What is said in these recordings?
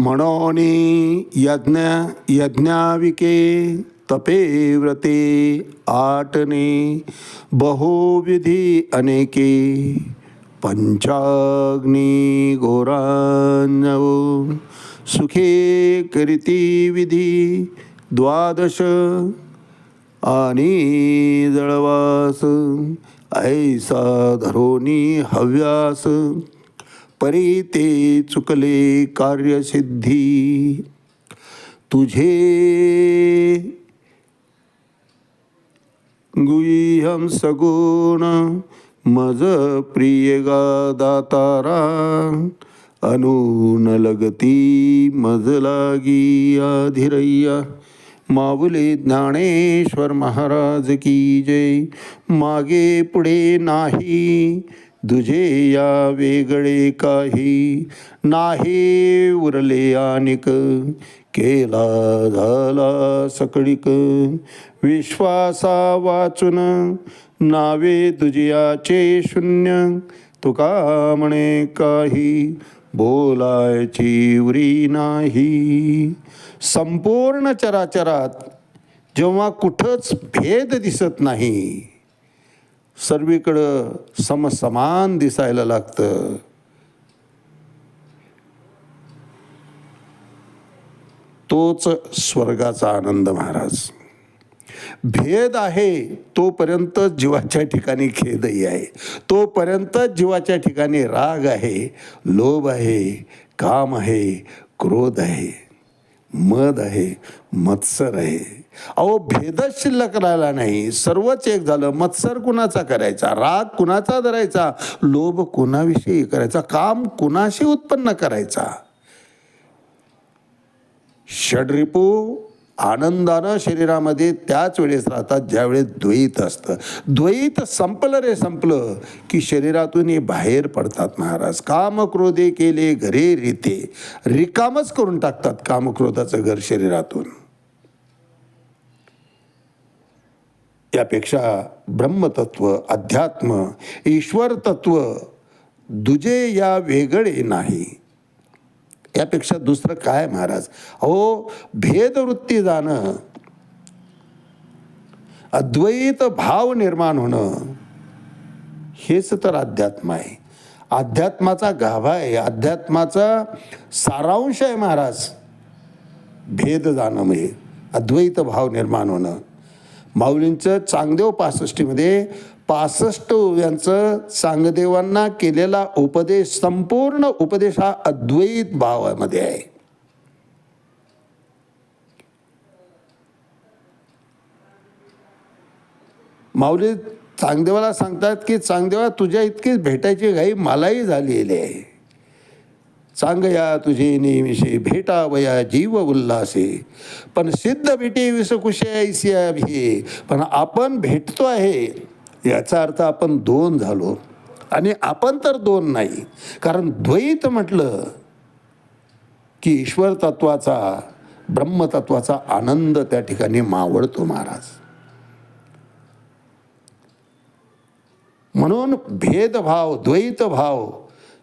म्हणोनी यज्ञ यज्ञाविके तपे व्रते आटने बहुविधी अनेके पंचाग्नी घोरांजव सुखे करीती विधी द्वादश आणि जळवास ऐसा धरोनी हव्यास। परी ते चुकले कार्यसिद्धी. तुझे गुह्यम सगुण मज प्रिय गा दातारा अनून लगती मज लागी आधिरय्या माऊले ज्ञानेश्वर महाराज की जय. मागे पुढे नाही दुजे या वेगळे काही नाही. उरले आनिक केला झाला सकळीक. विश्वासा वाचून नावे दुजियाचे शून्य. तुका म्हणे काही बोलायची उरी नाही. संपूर्ण चराचरात जेव्हा कुठंच भेद दिसत नाही सर्वीकडं समसमान दिसायला लागतं. तोच स्वर्गाचा आनंद महाराज. भेद आहे तोपर्यंत जीवाच्या ठिकाणी खेदही आहे. तोपर्यंत जीवाच्या ठिकाणी राग आहे लोभ आहे काम आहे क्रोध आहे. मद आहे मत्सर आहे. अहो भेदच शिल्लक राहिला नाही. सर्वच एक झालं. मत्सर कुणाचा करायचा? राग कुणाचा धरायचा? लोभ कुणाविषयी करायचा? काम कुणाशी उत्पन्न करायचा? षडरिपू आनंदानं शरीरामध्ये त्याच वेळेस राहतात ज्यावेळेस द्वैत असतं. द्वैत संपलं रे संपलं की शरीरातून हे बाहेर पडतात महाराज. कामक्रोधे केले घरे रीते. रिकामच करून टाकतात कामक्रोधाचं घर शरीरातून. यापेक्षा ब्रह्मतत्व अध्यात्म ईश्वर तत्व दुजे या वेगळे नाही. यापेक्षा दुसरं काय महाराज? अहो भेदवृत्ती जाणं अद्वैत भाव निर्माण होणं हेच तर अध्यात्म आहे. अध्यात्माचा गाभा आहे. अध्यात्माचा सारांश आहे महाराज. भेद जाणं म्हणजे अद्वैत भाव निर्माण होणं. माऊलींचं चांगदेव पासष्टीमध्ये पासष्ट यांचं चांगदेवांना केलेला उपदेश संपूर्ण उपदेश हा अद्वैत भावामध्ये आहे. माऊली चांगदेवाला सांगतात की चांगदेवा तुझ्या इतकीच भेटायची घाई मलाही झालेली आहे. सांगया तुझे नेहमीशी भेटावया जीव उल्हासे. पण सिद्ध भेटे विसकुशे ऐसिया भी पण आपण भेटतो आहे. याचा अर्थ आपण दोन झालो. आणि आपण तर दोन नाही. कारण द्वैत म्हटलं की ईश्वर तत्वाचा ब्रह्मतत्वाचा आनंद त्या ठिकाणी मावळतो महाराज. म्हणून भेदभाव द्वैतभाव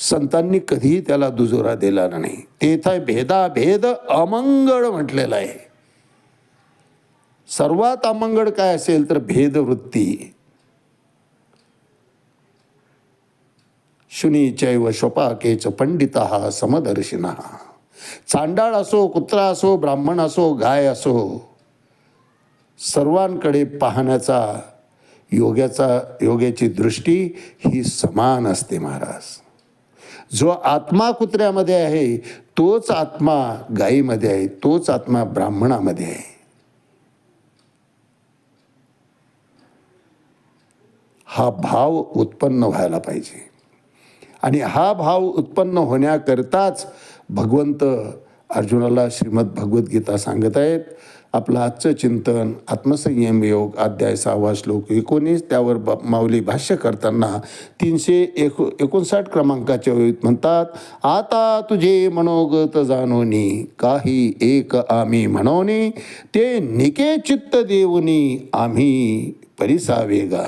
संतांनी कधीही त्याला दुजोरा दिला नाही. तेथे भेदा भेद अमंगळ म्हटलेला आहे. सर्वात अमंगळ काय असेल तर भेदवृत्ती. शुनीचैव स्वपाकेच पंडिता समदर्शिना. चांडाळ असो कुत्रा असो ब्राह्मण असो गाय असो सर्वांकडे पाहण्याचा योग्याचा योग्याची दृष्टी ही समान असते महाराज. जो आत्मा कुत्र्यामध्ये आहे तोच आत्मा गायीमध्ये आहे तोच आत्मा ब्राह्मणामध्ये आहे. हा भाव उत्पन्न व्हायला पाहिजे. आणि हा भाव उत्पन्न होण्याकरताच भगवंत अर्जुनाला श्रीमद भगवद्गीता सांगत आहेत. आपलं आजचं चिंतन आत्मसंयम योग अध्याय सहावा श्लोक एकोणीस त्यावर ब माऊली भाष्य करताना तीनशे एको एकोणसाठ क्रमांकाच्या वेळी म्हणतात आता तुझे मनोगत जाणोनी काही एक आम्ही म्हणोनी ते निके चित्त देऊनी आम्ही परिसावेगा.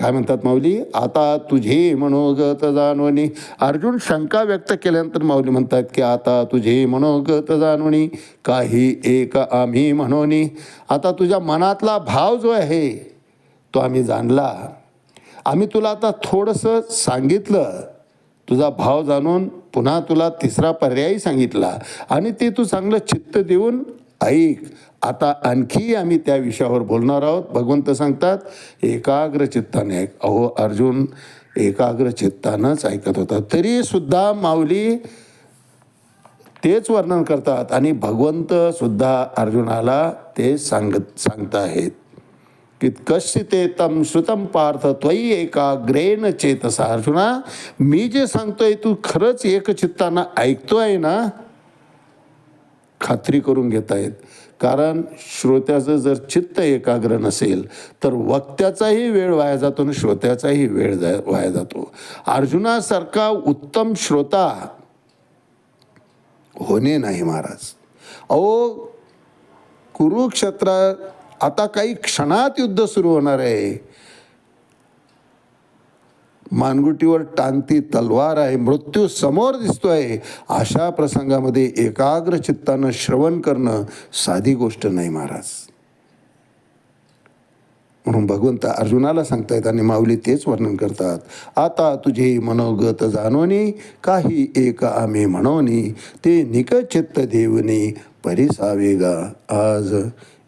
काय म्हणतात माऊली? आता तुझे मनोगत जाणवणी. अर्जुन शंका व्यक्त केल्यानंतर माऊली म्हणतात की आता तुझे मनोगत जाणवणी. काही एक आम्ही म्हणोनी. आता तुझ्या मनातला भाव जो आहे तो आम्ही जाणला. आम्ही तुला आता थोडंसं सांगितलं. तुझा भाव जाणून पुन्हा तुला तिसरा पर्यायी सांगितला. आणि ते तू चांगलं चित्त देऊन ऐक आता आणखी आम्ही त्या विषयावर बोलणार आहोत. भगवंत सांगतात एकाग्र चित्ताने ऐक. अहो अर्जुन एकाग्र चित्तानंच ऐकत होता. तरी सुद्धा माऊली तेच वर्णन करतात आणि भगवंत सुद्धा अर्जुनाला ते सांगत सांगताहेत. की कशी ते तम श्रुतम पार्थ त्वयी एकाग्रेन चेतसा. अर्जुना मी जे सांगतोय तू खरंच एकचित्तानं ऐकतोय ना खात्री करून घेत आहेत कारण श्रोत्याचं जर चित्त एकाग्र नसेल तर वक्त्याचाही वेळ वाया जातो आणि श्रोत्याचाही वेळ जा वाया जातो. अर्जुनासारखा उत्तम श्रोता होणे नाही महाराज. अहो कुरुक्षेत्रात आता काही क्षणात युद्ध सुरू होणार आहे. मानगुटीवर टांगती तलवार आहे मृत्यू समोर दिसतो आहे अशा प्रसंगामध्ये एकाग्र चित्तानं श्रवण करणं साधी गोष्ट नाही महाराज. म्हणून भगवंत अर्जुनाला सांगतायत आणि माऊली तेच वर्णन करतात. आता तुझे मनोगत जाणवणी काही एक आम्ही म्हणोनी ते निकचित्त देवनी परिसावेगा आज.